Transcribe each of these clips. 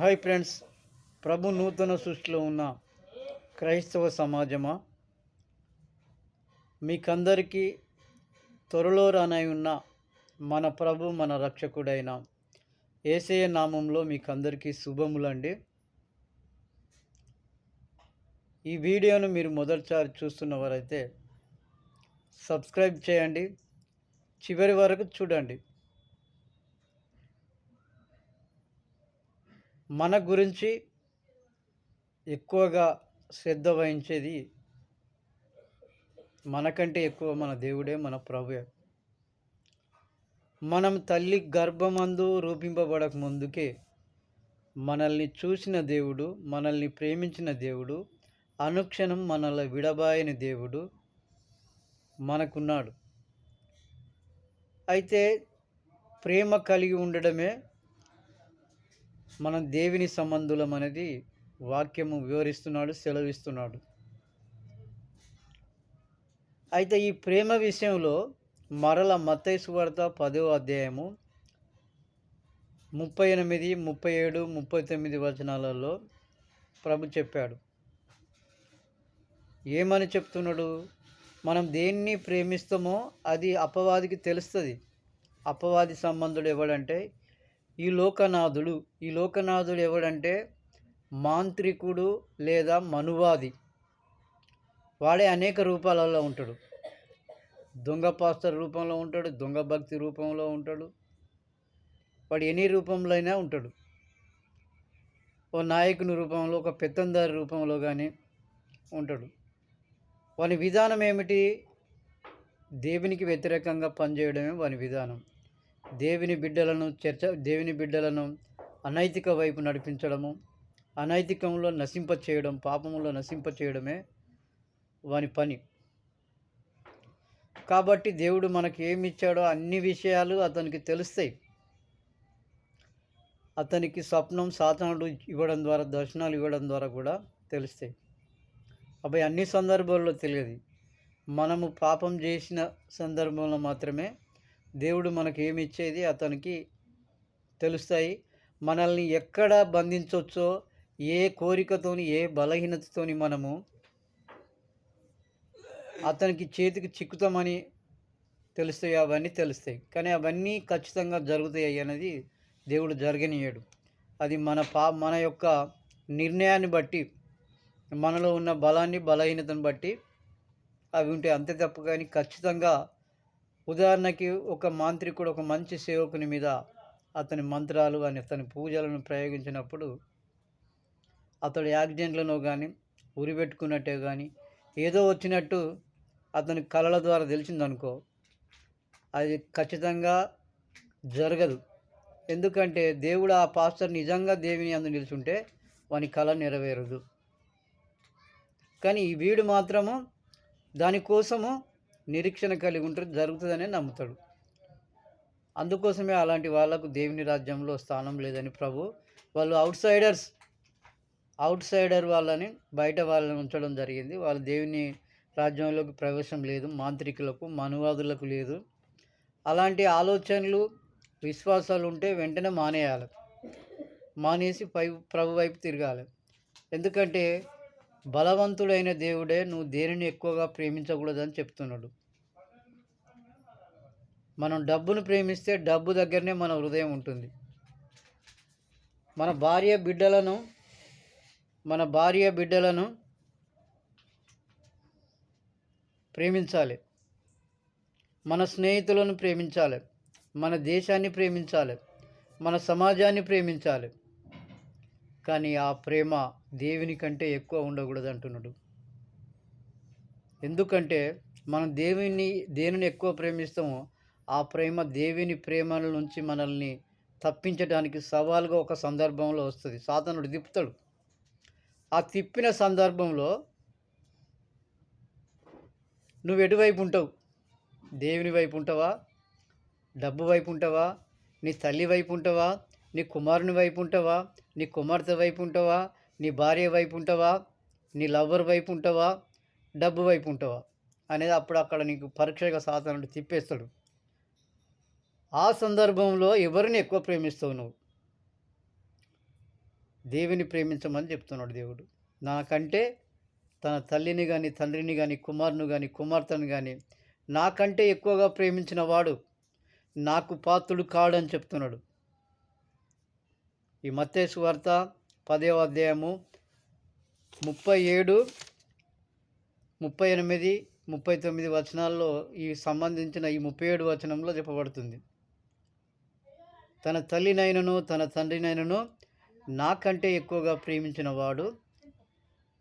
Hi friends ప్రభు నూతన సృష్టిలో ఉన్న క్రైస్తవ సమాజమా? మీకందరికీ త్వరలో రానై ఉన్న మన ప్రభు మన రక్షకుడైన ఏసయ నామంలో మీకందరికీ శుభములండి. ఈ వీడియోను మీరు మొదటిసారి చూస్తున్నవారైతే సబ్స్క్రైబ్ చేయండి. చివరి వరకు చూడండి. మన గురించి ఎక్కువగా శ్రద్ధ వహించేది మనకంటే ఎక్కువ మన దేవుడే మన ప్రభుయే మనం తల్లి గర్భమందు రూపింపబడక ముందుకే మనల్ని చూసిన దేవుడు మనల్ని ప్రేమించిన దేవుడు అనుక్షణం మనల్ని విడబాయని దేవుడు మనకున్నాడు. అయితే ప్రేమ కలిగి ఉండడమే మనం దేవుని సంబంధులం అనేది వాక్యము వివరిస్తున్నాడు సెలవిస్తున్నాడు. అయితే ఈ ప్రేమ విషయంలో మరల మత్తైసు వార్త పదో అధ్యాయము ముప్పై ఎనిమిది ముప్పై ఏడు ముప్పై తొమ్మిది వచనాలలో ప్రభు చెప్పాడు. ఏమని చెప్తున్నాడు? మనం దేన్ని ప్రేమిస్తామో అది అపవాదికి తెలుస్తుంది. అపవాది సంబంధుడు ఎవడంటే ఈ లోకనాథుడు ఈ లోకనాథుడు ఎవడంటే మాంత్రికుడు లేదా మనువాది. వాడే అనేక రూపాలలో ఉంటాడు. దొంగ పాస్టర్ రూపంలో ఉంటాడు దొంగ భక్తి రూపంలో ఉంటాడు. వాడు ఎన్ని రూపంలో అయినా ఉంటాడు. ఓ నాయకుని రూపంలో ఒక పెత్తందారి రూపంలో కానీ ఉంటాడు. వాని విధానం ఏమిటి? దేవునికి వ్యతిరేకంగా పనిచేయడమే వాని విధానం. దేవుని బిడ్డలను చర్చ దేవుని బిడ్డలను అనైతిక వైపు నడిపించడము అనైతికంలో నశింప చేయడం పాపంలో నశింప చేయడమే వాని పని. కాబట్టి దేవుడు మనకి ఏమి ఇచ్చాడో అన్ని విషయాలు అతనికి తెలుస్తాయి. అతనికి స్వప్నం సాధనలు ఇవ్వడం ద్వారా దర్శనాలు ఇవ్వడం ద్వారా కూడా తెలుస్తాయి. అబ్బాయి అన్ని సందర్భాల్లో తెలియదు. మనము పాపం చేసిన సందర్భంలో మాత్రమే దేవుడు మనకి ఏమి ఇచ్చేది అతనికి తెలుస్తాయి. మనల్ని ఎక్కడ బంధించవచ్చో ఏ కోరికతోని ఏ బలహీనతతోని మనము అతనికి చేతికి చిక్కుతామని తెలుస్తాయి. అవన్నీ తెలుస్తాయి. కానీ అవన్నీ ఖచ్చితంగా జరుగుతాయి అనేది దేవుడు జరగనీయడు. అది మన పా మన యొక్క నిర్ణయాన్ని బట్టి మనలో ఉన్న బలాన్ని బలహీనతను బట్టి అవి ఉంటే అంతే తప్ప కానీ ఖచ్చితంగా ఉదాహరణకి ఒక మాంత్రికుడు ఒక మంచి సేవకుని మీద అతని మంత్రాలు అని అతని పూజలను ప్రయోగించినప్పుడు అతడు యాక్సిడెంట్లను కానీ ఉరిపెట్టుకున్నట్టే కానీ ఏదో వచ్చినట్టు అతని కళల ద్వారా తెలిసిందనుకో అది ఖచ్చితంగా జరగదు. ఎందుకంటే దేవుడు ఆ పాస్టర్ నిజంగా దేవిని అందు నిలుచుంటే వాని కళ నెరవేరదు. కానీ ఈ వీడు మాత్రము దానికోసము నిరీక్షణ కలిగి ఉంటే జరుగుతుందనే నమ్ముతాడు. అందుకోసమే అలాంటి వాళ్ళకు దేవుని రాజ్యంలో స్థానం లేదని ప్రభు వాళ్ళు అవుట్ సైడర్స్ అవుట్ సైడర్ వాళ్ళని బయట వాళ్ళని ఉంచడం జరిగింది. వాళ్ళు దేవుని రాజ్యంలోకి ప్రవేశం లేదు మాంత్రికులకు మనువాదులకు లేదు. అలాంటి ఆలోచనలు విశ్వాసాలు ఉంటే వెంటనే మానేయాలి. మానేసి పై ప్రభు వైపు తిరగాలి. ఎందుకంటే బలవంతుడైన దేవుడే నువ్వు దేనిని ఎక్కువగా ప్రేమించకూడదని చెప్తున్నాడు. మనం డబ్బును ప్రేమిస్తే డబ్బు దగ్గరనే మన హృదయం ఉంటుంది. మన భార్య బిడ్డలను మన భార్య బిడ్డలను ప్రేమించాలి. మన స్నేహితులను ప్రేమించాలి. మన దేశాన్ని ప్రేమించాలి. మన సమాజాన్ని ప్రేమించాలి. కానీ ఆ ప్రేమ దేవుని కంటే ఎక్కువ ఉండకూడదు అంటున్నాడు ఎందుకంటే మనం దేవుని దేనిని ఎక్కువ ప్రేమిస్తామో ఆ ప్రేమ దేవుని ప్రేమల నుంచి మనల్ని తప్పించడానికి సవాల్గా ఒక సందర్భంలో వస్తుంది. సాధనుడు తిప్పుతాడు. ఆ తిప్పిన సందర్భంలో నువ్వు ఎటువైపు ఉంటావు? దేవుని వైపు ఉంటావా? డబ్బు వైపు ఉంటావా? నీ తల్లి వైపు ఉంటావా? నీ కుమారుని వైపు ఉంటావా? నీ కుమార్తె వైపు ఉంటావా? నీ భార్య వైపు ఉంటావా? నీ లవ్వర్ వైపు ఉంటావా? డబ్బు వైపు ఉంటావా? అనేది అప్పుడు అక్కడ నీకు పరీక్షగా సాధనలు తిప్పేస్తాడు. ఆ సందర్భంలో ఎవరిని ఎక్కువ ప్రేమిస్తావు నువ్వు? దేవుని ప్రేమించమని చెప్తున్నాడు దేవుడు. నాకంటే తన తల్లిని కానీ తండ్రిని కానీ కుమారుని కానీ కుమార్తెను కానీ నాకంటే ఎక్కువగా ప్రేమించిన వాడు నాకు పాత్రుడు కాడని చెప్తున్నాడు. ఈ మత్తేసు వార్త పదవ అధ్యాయము ముప్పై ఏడు ముప్పై ఎనిమిది ముప్పై తొమ్మిది వచనాల్లో ఈ సంబంధించిన ఈ ముప్పై ఏడు వచనంలో చెప్పబడుతుంది. తన తల్లినైనను తన తండ్రినైనను నాకంటే ఎక్కువగా ప్రేమించిన వాడు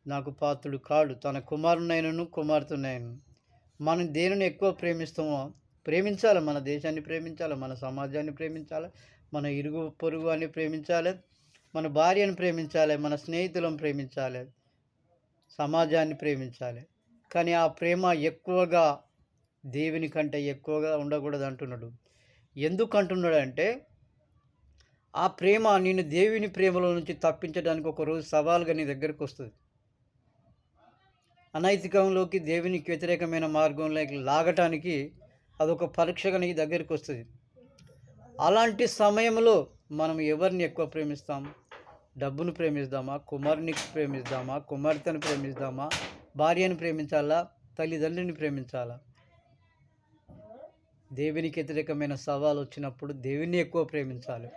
నాకు పాత్రుడు కాడు. తన కుమారునైనను కుమార్తెనైనను. మనం దేనిని ఎక్కువ ప్రేమిస్తామో ప్రేమించాలి. మన దేశాన్ని ప్రేమించాలి. మన సమాజాన్ని ప్రేమించాలి. మన ఇరుగు పొరుగు అని ప్రేమించాలి మన భార్యను ప్రేమించాలి మన స్నేహితులను ప్రేమించాలి సమాజాన్ని ప్రేమించాలి. కానీ ఆ ప్రేమ ఎక్కువగా దేవుని కంటే ఎక్కువగా ఉండకూడదు అంటున్నాడు. ఎందుకు అంటున్నాడు అంటే ఆ ప్రేమ నేను దేవుని ప్రేమలో నుంచి తప్పించడానికి ఒక రోజు సవాల్గా నీ దగ్గరకు వస్తుంది. అనైతికంలోకి దేవునికి వ్యతిరేకమైన మార్గంలోకి లాగటానికి అదొక పరీక్షగా నీ దగ్గరికి వస్తుంది. అలాంటి సమయంలో మనం ఎవరిని ఎక్కువ ప్రేమిస్తాం? డబ్బును ప్రేమిస్తామా? కుమారుని ప్రేమిస్తామా? కుమార్తెను ప్రేమిస్తామా? భార్యను ప్రేమించాలా? తల్లిదండ్రుని ప్రేమించాలా? దేవునికి వ్యతిరేకమైన సవాలు వచ్చినప్పుడు దేవుని ఎక్కువ ప్రేమించాలి.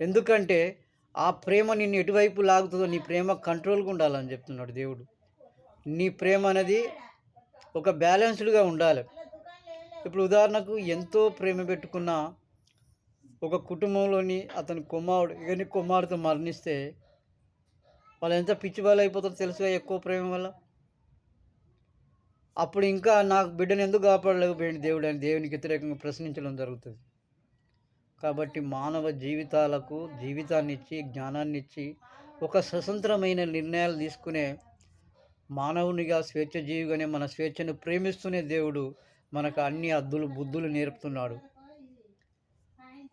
ఎందుకంటే ఆ ప్రేమ నిన్ను ఎటువైపు లాగుతుందో నీ ప్రేమ కంట్రోల్గా ఉండాలని చెప్తున్నాడు దేవుడు. నీ ప్రేమ అనేది ఒక బ్యాలెన్స్డ్గా ఉండాలి. ఇప్పుడు ఉదాహరణకు ఎంతో ప్రేమ పెట్టుకున్న ఒక కుటుంబంలోని అతని కుమారుడు ఇవన్నీ కుమారుతో మరణిస్తే వాళ్ళు ఎంత పిచ్చి వాళ్ళు అయిపోతారో తెలుసుగా ఎక్కువ ప్రేమ వల్ల? అప్పుడు ఇంకా నాకు బిడ్డను ఎందుకు కాపాడలేకపోయింది దేవుడు అని దేవునికి వ్యతిరేకంగా ప్రశ్నించడం జరుగుతుంది. కాబట్టి మానవ జీవితాలకు జీవితాన్ని ఇచ్చి జ్ఞానాన్ని ఇచ్చి ఒక స్వతంత్రమైన నిర్ణయాలు తీసుకునే మానవునిగా స్వేచ్ఛజీవిగానే మన స్వేచ్ఛను ప్రేమిస్తూనే దేవుడు మనకు అన్ని అద్దులు బుద్ధులు నేర్పుతున్నాడు.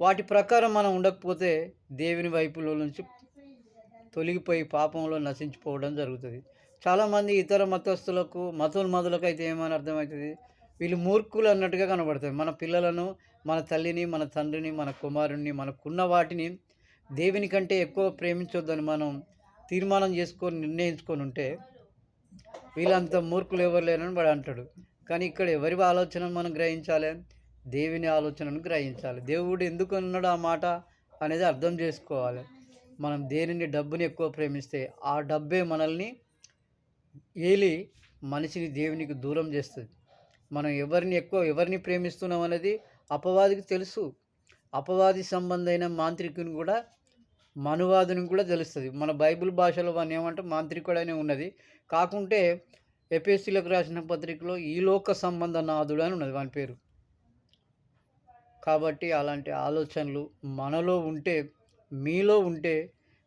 వాటి ప్రకారం మనం ఉండకపోతే దేవుని వైపులో నుంచి తొలగిపోయి పాపంలో నశించిపోవడం జరుగుతుంది. చాలామంది ఇతర మతస్థులకు మతోన్మదులకు అయితే ఏమని అర్థమవుతుంది? వీళ్ళు మూర్ఖులు అన్నట్టుగా కనబడతాయి మన పిల్లలను మన తల్లిని మన తండ్రిని మన కుమారుణ్ణి మనకున్న వాటిని దేవుని కంటే ఎక్కువ ప్రేమించొద్దని మనం తీర్మానం చేసుకొని నిర్ణయించుకొని ఉంటే వీళ్ళంత మూర్ఖులు ఎవరు లేరని వాడు అంటాడు. కానీ ఇక్కడ ఎవరి ఆలోచన మనం గ్రహించాలి? దేవుని ఆలోచనను గ్రహించాలి. దేవుడు ఎందుకు అన్నాడు ఆ మాట అనేది అర్థం చేసుకోవాలి. మనం దేనిని డబ్బుని ఎక్కువ ప్రేమిస్తే ఆ డబ్బే మనల్ని ఏలి మనిషిని దేవునికి దూరం చేస్తుంది. మనం ఎవరిని ఎక్కువ ఎవరిని ప్రేమిస్తున్నాం అనేది అపవాదికి తెలుసు. అపవాది సంబంధమైన మాంత్రికుని కూడా మనువాదుని కూడా తెలుస్తుంది. మన బైబిల్ భాషలో వాడిని ఏమంటే మాంత్రికుడనే ఉన్నది. కాకుంటే ఎపిఎస్సీలకు రాసిన పత్రికలో ఈ లోక సంబంధ నాదుడు అని ఉన్నది వాని పేరు. కాబట్టి అలాంటి ఆలోచనలు మనలో ఉంటే మీలో ఉంటే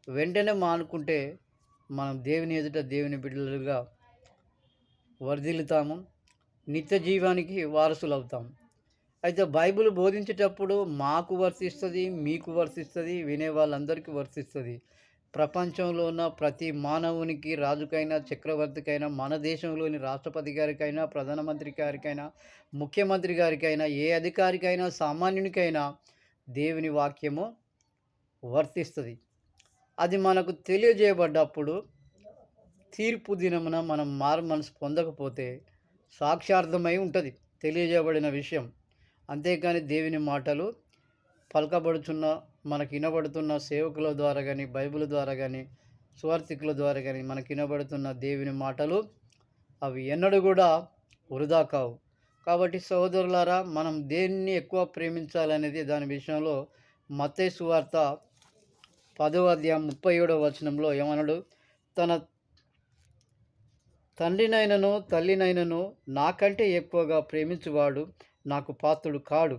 వెంటనే మానుకుంటే మనం దేవుని ఎదుట దేవుని బిడ్డలుగా వర్ధిల్లుతాము నిత్య జీవానికి వారసులు అవుతాము అయితే బైబిల్ బోధించేటప్పుడు మాకు వర్తిస్తుంది మీకు వర్తిస్తుంది వినే వాళ్ళందరికీ వర్తిస్తుంది. ప్రపంచంలో ఉన్న ప్రతి మానవునికి రాజుకైనా చక్రవర్తికైనా మన దేశంలోని రాష్ట్రపతి గారికైనా ప్రధానమంత్రి గారికైనా ముఖ్యమంత్రి గారికైనా ఏ అధికారికైనా సామాన్యునికైనా దేవుని వాక్యము వర్తిస్తుంది. అది మనకు తెలియజేయబడ్డప్పుడు తీర్పు దినమున మనం మారు మనసు పొందకపోతే సాక్షార్థమై ఉంటుంది తెలియజేయబడిన విషయం. అంతేకాని దేవుని మాటలు పలకబడుచున్న మనకి వినబడుతున్న సేవకుల ద్వారా కానీ బైబిల్ ద్వారా కానీ స్వార్థికుల ద్వారా కానీ మనకి వినబడుతున్న దేవుని మాటలు అవి ఎన్నడూ కూడా వృధా కావు. కాబట్టి సహోదరులారా మనం దేన్ని ఎక్కువ ప్రేమించాలనేది దాని విషయంలో మతే సువార్త పదవ అధ్యాయం ముప్పై ఏడవ వచనంలో ఏమన్నాడు తన తండ్రినైనను తల్లినైనను నాకంటే ఎక్కువగా ప్రేమించువాడు నాకు పాత్రుడు కాడు.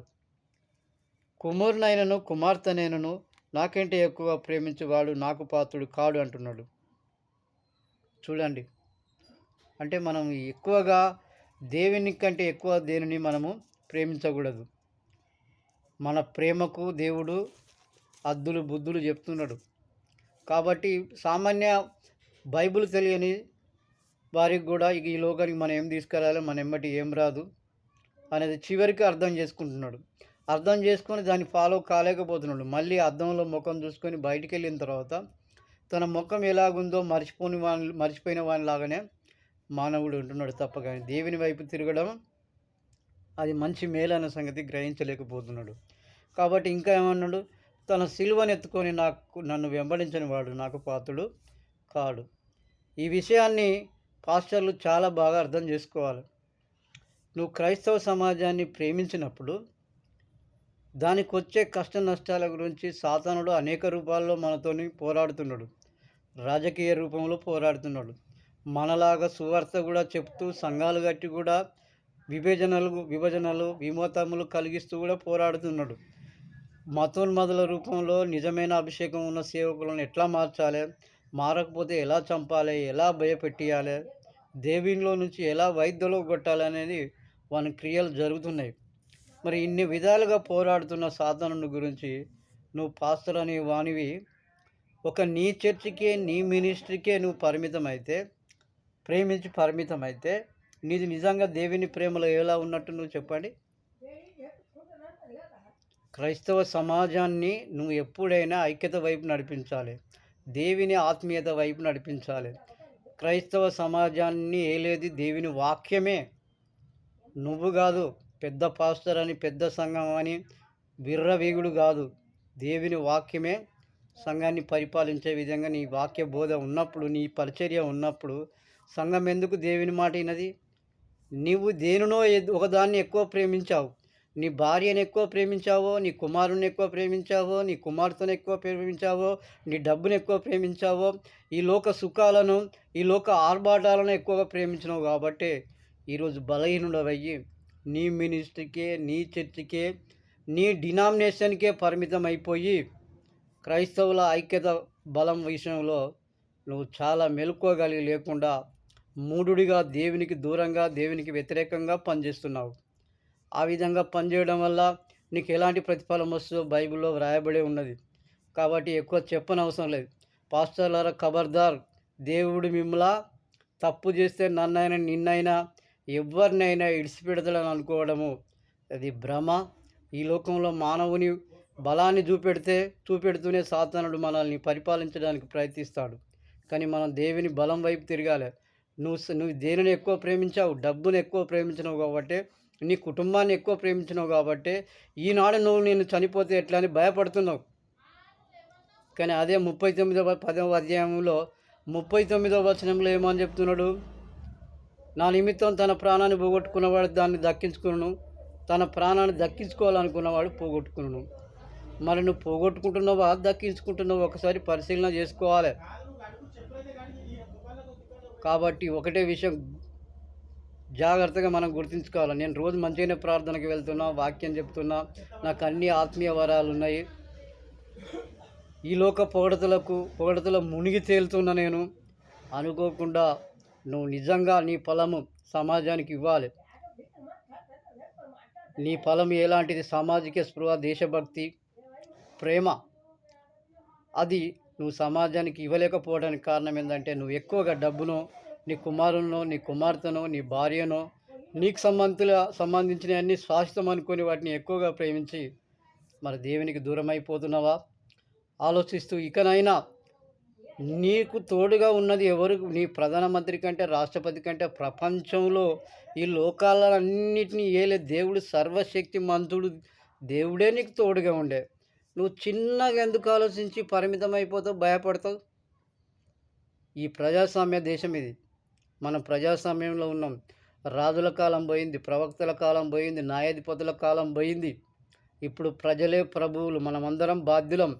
కుమారునైనను కుమార్తెనైనను నాకంటే ఎక్కువ ప్రేమించేవాడు నాకు పాత్రుడు కాడు అంటున్నాడు. చూడండి. అంటే మనం ఎక్కువగా దేవుని కంటే ఎక్కువ దేనిని మనము ప్రేమించకూడదు. మన ప్రేమకు దేవుడు అద్దులు బుద్ధులు చెప్తున్నాడు. కాబట్టి సామాన్య బైబిల్ తెలియని వారికి కూడా ఈ లోకానికి మనం ఏం తీసుకురాలి మన ఎమ్మటి ఏం రాదు అనేది చివరికి అర్థం చేసుకుంటున్నాడు. అర్థం చేసుకొని దాన్ని ఫాలో కాలేకపోతున్నాడు. మళ్ళీ అద్దంలో ముఖం చూసుకొని బయటికి వెళ్ళిన తర్వాత తన ముఖం ఎలాగుందో మర్చిపోని వాని మర్చిపోయిన వానిలాగానే మానవుడు ఉంటున్నాడు తప్ప కానీ దేవుని వైపు తిరగడం అది మంచి మేలైన సంగతి గ్రహించలేకపోతున్నాడు. కాబట్టి ఇంకా ఏమన్నాడు? తన సిలువను ఎత్తుకొని నాకు నన్ను వెంబడించని వాడు నాకు పాత్రుడు కాడు. ఈ విషయాన్ని పాస్టర్లు చాలా బాగా అర్థం చేసుకోవాలి. నువ్వు క్రైస్తవ సమాజాన్ని ప్రేమించినప్పుడు దానికి వచ్చే కష్ట నష్టాల గురించి సాతానుడు అనేక రూపాల్లో మనతోని పోరాడుతున్నాడు. రాజకీయ రూపంలో పోరాడుతున్నాడు. మనలాగా సువార్త కూడా చెప్తూ సంఘాలు కట్టి కూడా విభజనలు విభజనలు విమోతములు కలిగిస్తూ కూడా పోరాడుతున్నాడు. మతోన్మదుల రూపంలో నిజమైన అభిషేకం ఉన్న సేవకులను ఎట్లా మార్చాలి? మారకపోతే ఎలా చంపాలి? ఎలా భయపెట్టియాలి? దేవునిలో నుంచి ఎలా వైద్యలో కొట్టాలి అనేది వాని క్రియలు జరుగుతున్నాయి. మరి ఇన్ని విధాలుగా పోరాడుతున్న సాధనను గురించి నువ్వు పాస్టర్ అనే వానివి. ఒక నీ చర్చికే నీ మినిస్ట్రీకే నువ్వు పరిమితం అయితే ప్రేమించి పరిమితం అయితే నీది నిజంగా దేవుని ప్రేమలో ఎలా ఉన్నట్టు నువ్వు చెప్పండి. క్రైస్తవ సమాజాన్ని నువ్వు ఎప్పుడైనా ఐక్యత వైపు నడిపించాలి. దేవిని ఆత్మీయత వైపు నడిపించాలి. క్రైస్తవ సమాజాన్ని ఏలేది దేవుని వాక్యమే. నువ్వు కాదు. పెద్ద పాస్టర్ అని పెద్ద సంఘం అని విర్రవీగుడు కాదు. దేవుని వాక్యమే సంఘాన్ని పరిపాలించే విధంగా నీ వాక్య బోధ ఉన్నప్పుడు నీ పరిచర్య ఉన్నప్పుడు సంఘం ఎందుకు దేవుని మాట అయినది నీవు దేనినో ఒకదాన్ని ఎక్కువ ప్రేమించావు. నీ భార్యను ఎక్కువ ప్రేమించావో నీ కుమారుని ఎక్కువ ప్రేమించావో నీ కుమార్తెను ఎక్కువ ప్రేమించావో నీ డబ్బును ఎక్కువ ప్రేమించావో ఈ లోక సుఖాలను ఈ లోక ఆర్భాటాలను ఎక్కువగా ప్రేమించినావు కాబట్టి ఈరోజు బలహీనుడవయ్యి నీ మినిస్ట్రీకే నీ చర్చికే నీ డినామినేషన్కే పరిమితం అయిపోయి క్రైస్తవుల ఐక్యత బలం విషయంలో నువ్వు చాలా మెలుకోగలిగి లేకుండా మూడుడిగా దేవునికి దూరంగా దేవునికి వ్యతిరేకంగా పనిచేస్తున్నావు. ఆ విధంగా పనిచేయడం వల్ల నీకు ఎలాంటి ప్రతిఫలం వస్తుందో బైబిల్లో వ్రాయబడి ఉన్నది. కాబట్టి ఎక్కువ చెప్పనవసరం లేదు. పాస్టర్లారా ఖబర్దార్ దేవుడు మిమ్మల్ని తప్పు చేస్తే నన్నైనా నిన్నైనా ఎవరినైనా ఇడిచిపెడతాడని అనుకోవడము. అది భ్రమ. ఈ లోకంలో మానవుని బలాన్ని చూపెడితే చూపెడుతూనే సాతానుడు మనల్ని పరిపాలించడానికి ప్రయత్నిస్తాడు. కానీ మనం దేవుని బలం వైపు తిరగాలి. నువ్వు నువ్వు దేనిని ఎక్కువ ప్రేమించావు? డబ్బును ఎక్కువ ప్రేమించినావు కాబట్టి నీ కుటుంబాన్ని ఎక్కువ ప్రేమించినావు కాబట్టి ఈనాడు నువ్వు నేను చనిపోతే ఎట్లా అని భయపడుతున్నావు. కానీ అదే ముప్పై తొమ్మిదవ పదవ అధ్యాయంలో ముప్పై తొమ్మిదవ వచనంలో ఏమని చెప్తున్నాడు? నా నిమిత్తం తన ప్రాణాన్ని పోగొట్టుకున్నవాడు దాన్ని దక్కించుకును. తన ప్రాణాన్ని దక్కించుకోవాలనుకున్నవాడు పోగొట్టుకును. మరి నువ్వు పోగొట్టుకుంటున్నావా? దక్కించుకుంటున్నావు? ఒకసారి పరిశీలన చేసుకోవాలి. కాబట్టి ఒకటే విషయం జాగ్రత్తగా మనం గుర్తుంచుకోవాలి. నేను రోజు మంచిగానే ప్రార్థనకి వెళ్తున్నా వాక్యం చెప్తున్నా. నాకు అన్ని ఆత్మీయ వరాలు ఉన్నాయి. ఈ లోక పొగడతలకు పొగడతల మునిగి తేలుతున్న నేను అనుకోకుండా నువ్వు నిజంగా నీ ఫలము సమాజానికి ఇవ్వాలి. నీ ఫలం ఎలాంటిది? సామాజిక స్పృహ దేశభక్తి ప్రేమ. అది నువ్వు సమాజానికి ఇవ్వలేకపోవడానికి కారణం ఏంటంటే నువ్వు ఎక్కువగా డబ్బును నీ కుమారులను నీ కుమార్తెను నీ భార్యను నీకు సంబంధుల సంబంధించిన అన్ని శాశ్వతం అనుకొని వాటిని ఎక్కువగా ప్రేమించి మరి దేవునికి దూరం అయిపోతున్నావా ఆలోచిస్తూ ఇకనైనా నీకు తోడుగా ఉన్నది ఎవరు? నీ ప్రధానమంత్రి కంటే రాష్ట్రపతి కంటే ప్రపంచంలో ఈ లోకాలన్నింటినీ ఏలే దేవుడు సర్వశక్తి మంతుడు దేవుడే నీకు తోడుగా ఉండే. నువ్వు చిన్నగా ఎందుకు ఆలోచించి పరిమితం అయిపోతావు భయపడతావు? ఈ ప్రజాస్వామ్య దేశం ఇది. మనం ప్రజాస్వామ్యంలో ఉన్నాం. రాజుల కాలం పోయింది ప్రవక్తల కాలం పోయింది న్యాయాధిపతుల కాలం పోయింది. ఇప్పుడు ప్రజలే ప్రభువులు మనమందరం బాధ్యులం.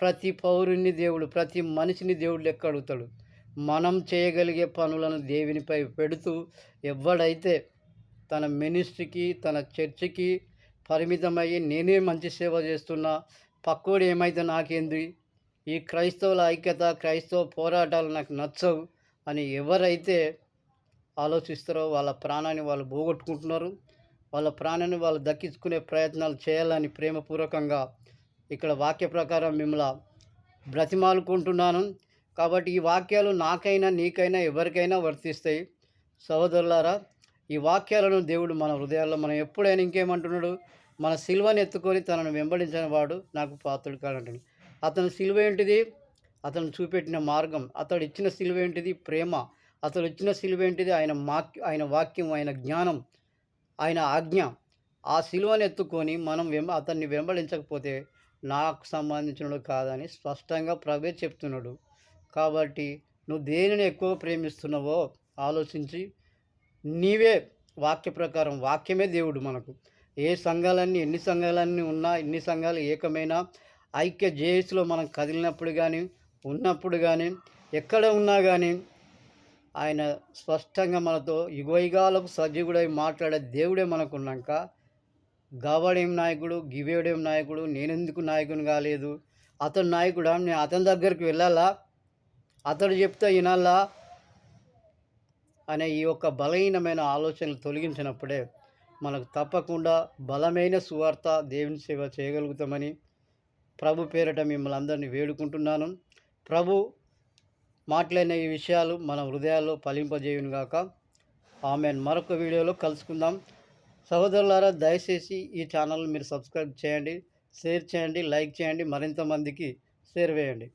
ప్రతి పౌరుణ్ణి దేవుడు ప్రతి మనిషిని దేవుడు లెక్క అడుగుతాడు. మనం చేయగలిగే పనులను దేవునిపై పెడుతూ ఎవడైతే తన మినిస్ట్రీకి తన చర్చికి పరిమితమయ్యి నేనే మంచి సేవ చేస్తున్నా పక్కోడు ఏమైతే నాకేంది? ఈ క్రైస్తవుల ఐక్యత క్రైస్తవ పోరాటాలు నాకు నచ్చవు అని ఎవరైతే ఆలోచిస్తారో వాళ్ళ ప్రాణాన్ని వాళ్ళు పోగొట్టుకుంటున్నారు. వాళ్ళ ప్రాణాన్ని వాళ్ళు దక్కించుకునే ప్రయత్నాలు చేయాలని ప్రేమపూర్వకంగా ఇక్కడ వాక్య ప్రకారం మిమ్మల్ని బ్రతిమాలుకుంటున్నాను. కాబట్టి ఈ వాక్యాలు నాకైనా నీకైనా ఎవరికైనా వర్తిస్తాయి. సహోదరులారా ఈ వాక్యాలను దేవుడు మన హృదయాల్లో మనం ఎప్పుడైనా ఇంకేమంటున్నాడు? మన సిలువను ఎత్తుకొని తనను వెంబడించిన వాడు నాకు పాత్రుడు కాడంటాడు అతని సిలువ ఏంటిది? అతను చూపెట్టిన మార్గం. అతడు ఇచ్చిన సిలువ ఏంటిది? ప్రేమ. అతడు ఇచ్చిన సిలువ ఏంటిది? ఆయన మాక్ ఆయన వాక్యం ఆయన జ్ఞానం ఆయన ఆజ్ఞ. ఆ సిలువను ఎత్తుకొని మనం వెంబ అతన్ని వెంబడించకపోతే నాకు సంబంధించినడు కాదని స్పష్టంగా ప్రభే చెప్తున్నాడు. కాబట్టి నువ్వు దేనిని ఎక్కువ ప్రేమిస్తున్నావో ఆలోచించి నీవే వాక్య ప్రకారం వాక్యమే దేవుడు మనకు. ఏ సంఘాలన్నీ ఎన్ని సంఘాలన్నీ ఉన్నా ఎన్ని సంఘాలు ఏకమైనా ఐక్య జేఎస్లో మనం కదిలినప్పుడు కానీ ఉన్నప్పుడు కానీ ఎక్కడ ఉన్నా కానీ ఆయన స్పష్టంగా మనతో యుగయుగాలకు సజీవుడై మాట్లాడే దేవుడే మనకున్నాక గావాడేం నాయకుడు గివేడేం నాయకుడు నేనెందుకు నాయకుని కాలేదు? అతను నాయకుడా? నేను అతని దగ్గరికి వెళ్ళాలా? అతడు చెప్తే వినాలా? అనే ఈ యొక్క బలహీనమైన ఆలోచనలు తొలగించినప్పుడే మనకు తప్పకుండా బలమైన సువార్త దేవుని సేవ చేయగలుగుతామని ప్రభు పేరట మిమ్మల్ని అందరినీ వేడుకుంటున్నాను. ప్రభు మాట్లాడిన ఈ విషయాలు మన హృదయాల్లో ఫలింపజేయును గాక ఆమె మరొక వీడియోలో కలుసుకుందాం. సహోదరులారా దయచేసి ఈ ఛానల్ మీరు సబ్స్క్రైబ్ చేయండి షేర్ చేయండి లైక్ చేయండి మరింత మందికి షేర్ వేయండి.